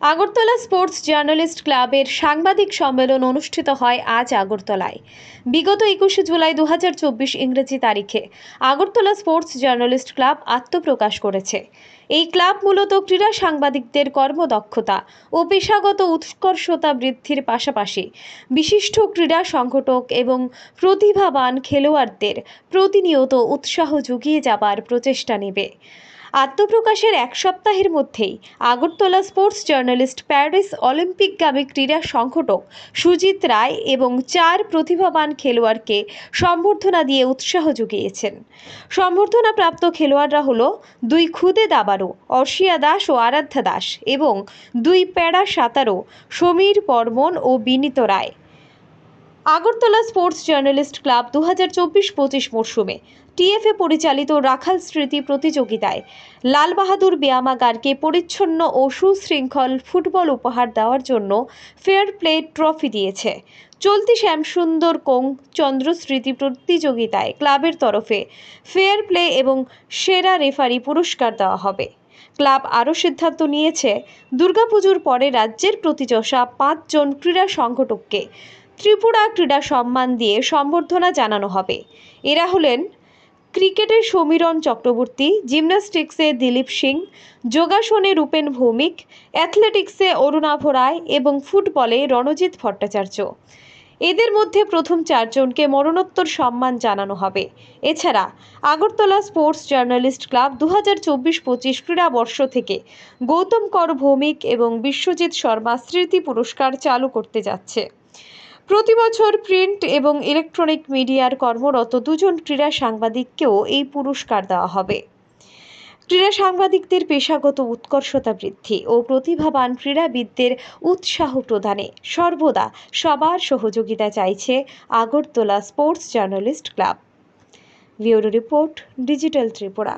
Agartala sports journalist ক্লাবের সাংবাদিক সম্মেলন অনুষ্ঠিত হয় আজ আগরতলায়। বিগত একুশে জুলাই দু হাজার চব্বিশ ইংরেজি তারিখে আগরতলা স্পোর্টস জার্নালিস্ট ক্লাব আত্মপ্রকাশ করেছে। এই ক্লাব মূলত ক্রীড়া সাংবাদিকদের কর্মদক্ষতা ও পেশাগত উৎকর্ষতা বৃদ্ধির পাশাপাশি বিশিষ্ট ক্রীড়া সংগঠক এবং প্রতিভাবান খেলোয়াড়দের প্রতিনিয়ত উৎসাহ জুগিয়ে যাবার প্রচেষ্টা নেবে। আত্মপ্রকাশের এক সপ্তাহের মধ্যেই আগরতলা স্পোর্টস জার্নালিস্ট প্যারিস অলিম্পিকগামী ক্রীড়া সংগঠক সুজিত রায় এবং চার প্রতিভাবান খেলোয়াড়কে সম্বর্ধনা দিয়ে উৎসাহ জুগিয়েছেন সম্বর্ধনাপ্রাপ্ত খেলোয়াড়রা হলো দুই খুদে দাবারু অর্ষিয়া দাস ও আরাধ্যা দাস এবং দুই প্যারা সাঁতারো সমীর বর্মন ও Binit Ray. Agartala sports journalist club দু হাজার চব্বিশ পঁচিশ মরশুমে টিএফএ পরিচালিত রাখাল স্মৃতি প্রতিযোগিতায় লাল বাহাদুর ব্যায়ামাগারকে পরিচ্ছন্ন ও সুশৃঙ্খল ফুটবল উপহার দেওয়ার জন্য ফেয়ার প্লে ট্রফি দিয়েছে। চলতি শ্যামসুন্দর কোং চন্দ্র স্মৃতি প্রতিযোগিতায় ক্লাবের তরফে ফেয়ার প্লে এবং সেরা রেফারি পুরস্কার দেওয়া হবে। ক্লাব আরও সিদ্ধান্ত নিয়েছে, দুর্গাপুজোর পরে রাজ্যের প্রতিযশা পাঁচজন ক্রীড়া সংগঠককে ত্রিপুরা ক্রীড়া সম্মান দিয়ে সম্বর্ধনা জানানো হবে। এরা হলেন ক্রিকেটের সমীরণ চক্রবর্তী জিমন্যাস্টিক্সে দিলীপ সিং, যোগাসনে রূপেন ভৌমিক, অ্যাথলেটিক্সে অরুণাভ রায় এবং ফুটবলে রণজিৎ ভট্টাচার্য। এদের মধ্যে প্রথম চারজনকে মরণোত্তর সম্মান জানানো হবে। এছাড়া আগরতলা স্পোর্টস জার্নালিস্ট ক্লাব দু হাজার চব্বিশ পঁচিশ ক্রীড়াবর্ষ থেকে গৌতম কর ভৌমিক এবং বিশ্বজিৎ শর্মা স্মৃতি পুরস্কার চালু করতে যাচ্ছে। প্রতি বছর প্রিন্ট এবং ইলেকট্রনিক মিডিয়ার কর্মরত দুজন ক্রীড়া সাংবাদিককেও এই পুরস্কার দেওয়া হবে। ক্রীড়া সাংবাদিকদের পেশাগত উৎকর্ষতা বৃদ্ধি ও প্রতিভাবান ক্রীড়াবিদদের উৎসাহ প্রদানে সর্বদা সবার সহযোগিতা চাইছে Agartala sports journalist club. Bureau report, digital Tripura.